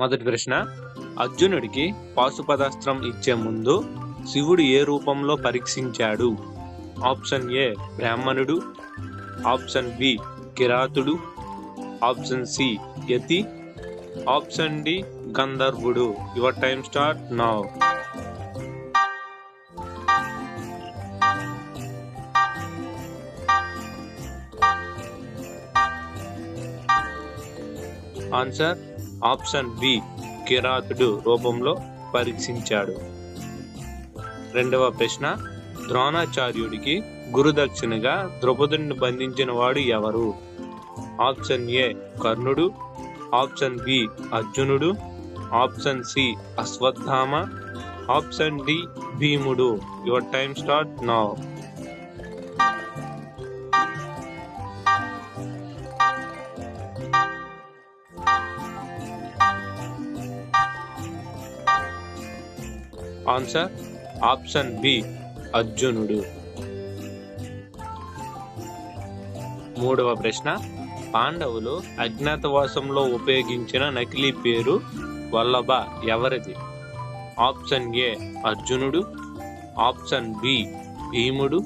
మొదటి ప్రశ్న అర్జునుడికి పాశుపదాస్త్రం ఇచ్చే ముందు శివుడు ఏ రూపంలో పరీక్షించాడు? ఆప్షన్ ఏ బ్రాహ్మణుడు. ఆప్షన్ బి కిరాతుడు. ఆప్షన్ సి యతి. Option D గంధర్వుడు. Your time start now. Answer option B కిరాతుడు రూపంలో పరీక్షించాడు. రెండవ ప్రశ్న ద్రోణాచార్యుడికి గురుదక్షిణగా ద్రౌపదుని బంధించిన వాడు ఎవరు? ఆప్షన్ ఏ కర్ణుడు. ఆప్షన్ బి అర్జునుడు. Option C Ashwatthama. Option D భీముడు. Your time start now. Answer option B అర్జునుడు. మూడవ ప్రశ్న పాండవులు అజ్ఞాతవాసంలో ఉపయోగించిన నకిలీ పేరు వల్లభ ఎవరిది? ఆప్షన్ ఏ అర్జునుడు. ఆప్షన్ బి భీముడు.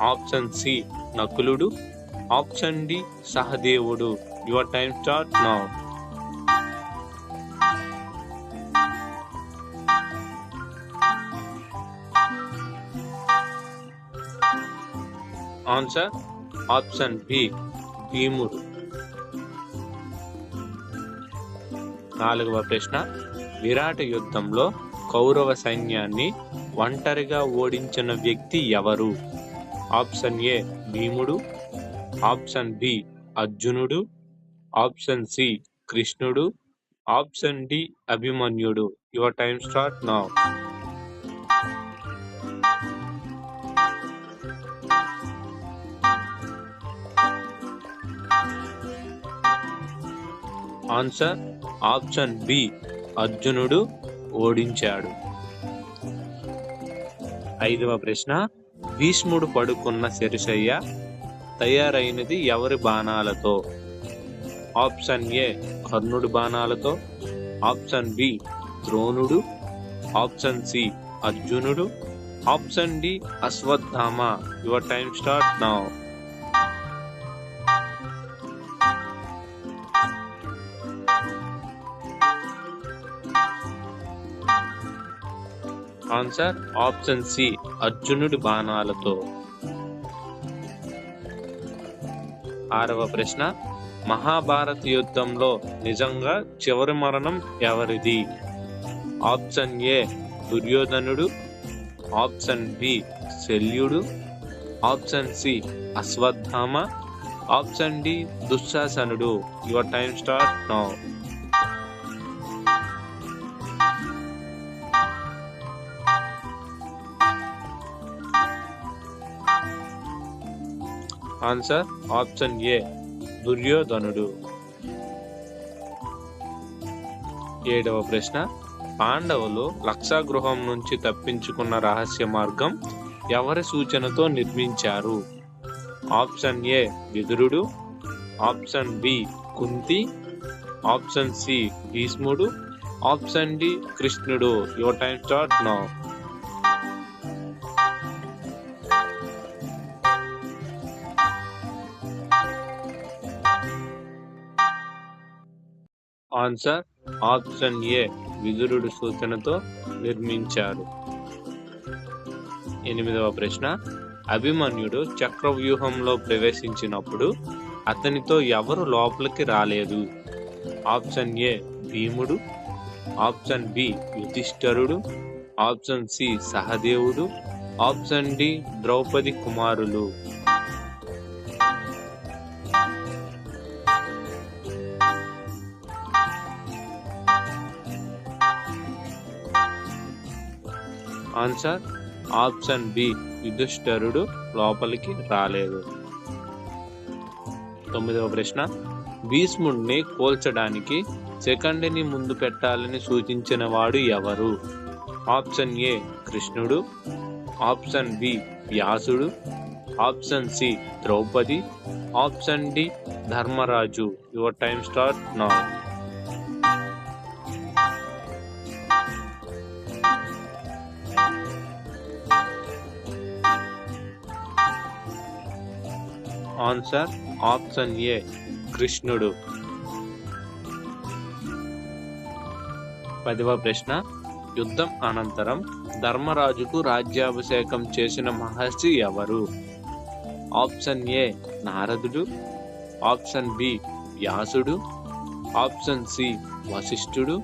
ఆప్షన్ సి నకులుడు. ఆప్షన్ డి సహదేవుడు. Your time start now. Answer option B భీముడు నాలుగవ ప్రశ్న విరాట యుద్ధంలో కౌరవ సైన్యాన్ని ఒంటరిగా ఓడించిన వ్యక్తి ఎవరు? ఆప్షన్ ఏ భీముడు. ఆప్షన్ బి అర్జునుడు. ఆప్షన్ సి కృష్ణుడు. Option D Abhimanyudu. Your time start now answer option B అర్జునుడు ఓడించాడు. ఐదవ ప్రశ్న భీష్ముడు పడుకున్న శరిశయ్య తయారైనది ఎవరి బాణాలతో? ఆప్షన్ ఏ కర్ణుడి బాణాలతో. ఆప్షన్ బి ద్రోణుడు. ఆప్షన్ సి అర్జునుడు. Option D Ashwatthama. Your time start now. Answer option C అర్జునుడి బాణాలతో. ఆరవ ప్రశ్న మహాభారత యుద్ధంలో నిజంగా చివరి మరణం ఎవరిది? ఆప్షన్ ఏ దుర్యోధనుడు. ఆప్షన్ బి శల్యుడు. Option C Ashwatthama. Option D దుశ్శాసనుడు. Your time start now answer option A దుర్యోధనుడు. ఏడవ ప్రశ్న. పాండవులు లక్షాగృహం నుంచి తప్పించుకున్న రహస్య మార్గం ఎవరి సూచనతో నిర్మించారు? Option A Vidurudu. Option B Kunti. Option C భీష్ముడు. ఆప్షన్ డి కృష్ణుడు. Your time start now answer option A విదురుడు సూచనతో నిర్మించారు. ఎనిమిదవ ప్రశ్న అభిమన్యుడు చక్రవ్యూహంలో ప్రవేశించినప్పుడు అతనితో ఎవరు లోపలికి రాలేదు? ఆప్షన్ ఏ భీముడు. ఆప్షన్ బి యుధిష్ఠరుడు. ఆప్షన్ సి సహదేవుడు. ఆప్షన్ డి ద్రౌపది కుమారులు. ఆన్సర్ ఆప్షన్ బి యుధిష్ఠరుడు లోపలికి రాలేదు. తొమ్మిదవ ప్రశ్న భీష్ముడిని కోల్చడానికి సెకండ్ని ముందు పెట్టాలని సూచించిన వాడు ఎవరు? ఆప్షన్ ఏ కృష్ణుడు. ఆప్షన్ బి వ్యాసుడు. Option C Draupadi. Option D Dharmaraju. Your time start now answer option A కృష్ణుడు. పదవ ప్రశ్న యుద్ధం అనంతరం ధర్మరాజుకు రాజ్యాభిషేకం చేసిన మహర్షి ఎవరు? ఆప్షన్ ఏ నారదుడు. ఆప్షన్ బి వ్యాసుడు. ఆప్షన్ సి వశిష్ఠుడు.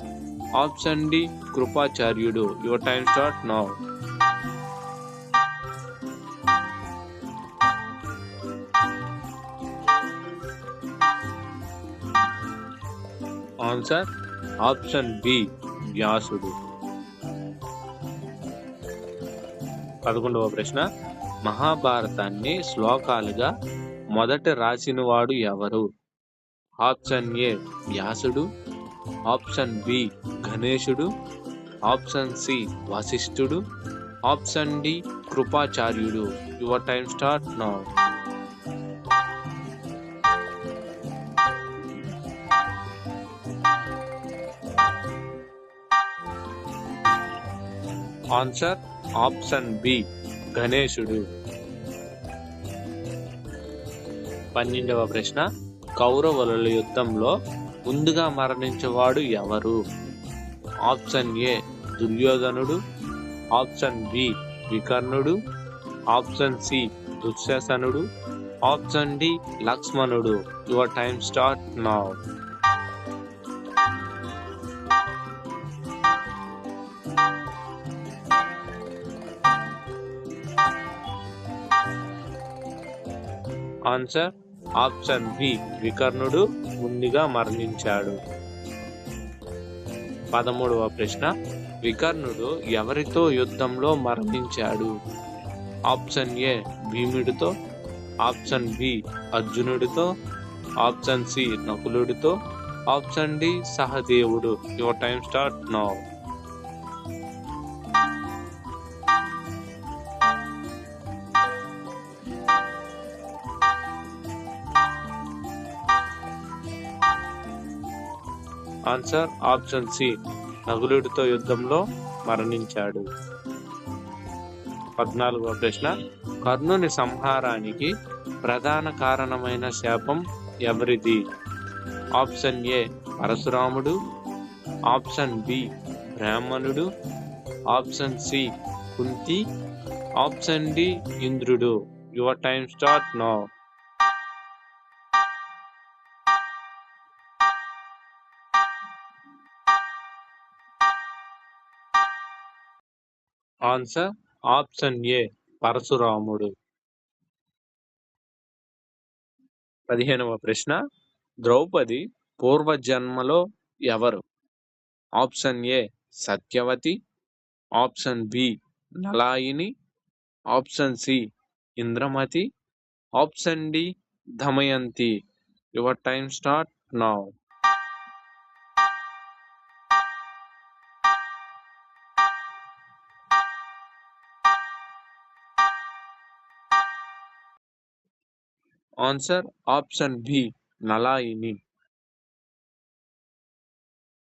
Option D కృపాచార్యుడు. Your time start now answer option B వ్యాసుడు. పదకొండవ ప్రశ్న. మహాభారతాన్ని శ్లోకాలుగా మొదట రాసినవాడు ఎవరు? ఆప్షన్ ఏ వ్యాసుడు. ఆప్షన్ బి గణేశుడు. ఆప్షన్ సి వశిష్ఠుడు. Option D కృపాచార్యుడు. Your time start now. Answer option B గణేశుడు. పన్నెండవ ప్రశ్న కౌరవుల యుద్ధంలో ముందుగా మరణించేవాడు ఎవరు? Option A Duryodhanudu. Option B Vikarnudu. Option C Dushasanudu option D Lakshmanudu. Your time start now answer option B Vikarnudu ముందుగా మరణించాడు. పదమూడవ ప్రశ్న. వికర్ణుడు ఎవరితో యుద్ధంలో మరణించాడు? ఆప్షన్ ఏ భీముడితో. ఆప్షన్ బి అర్జునుడితో. ఆప్షన్ సి నకులుడితో. ఆప్షన్ డి సహదేవుడు. Your time start now answer option C నగులుడితో యుద్ధంలో మరణించాడు. పద్నాలుగవ ప్రశ్న. కర్ణుని సంహారానికి ప్రధాన కారణమైన శాపం ఎవరిది? ఆప్షన్ ఏ పరశురాముడు. ఆప్షన్ బి బ్రాహ్మణుడు. Option C Kunti. Option D ఇంద్రుడు. Your time start now answer option A పరశురాముడు పదిహేనవ ప్రశ్న ద్రౌపది పూర్వజన్మలో ఎవరు? Option A Satyavati. Option B Nalayini. Option C Indramati. Option D Damayanti your time start now answer option B Nalayini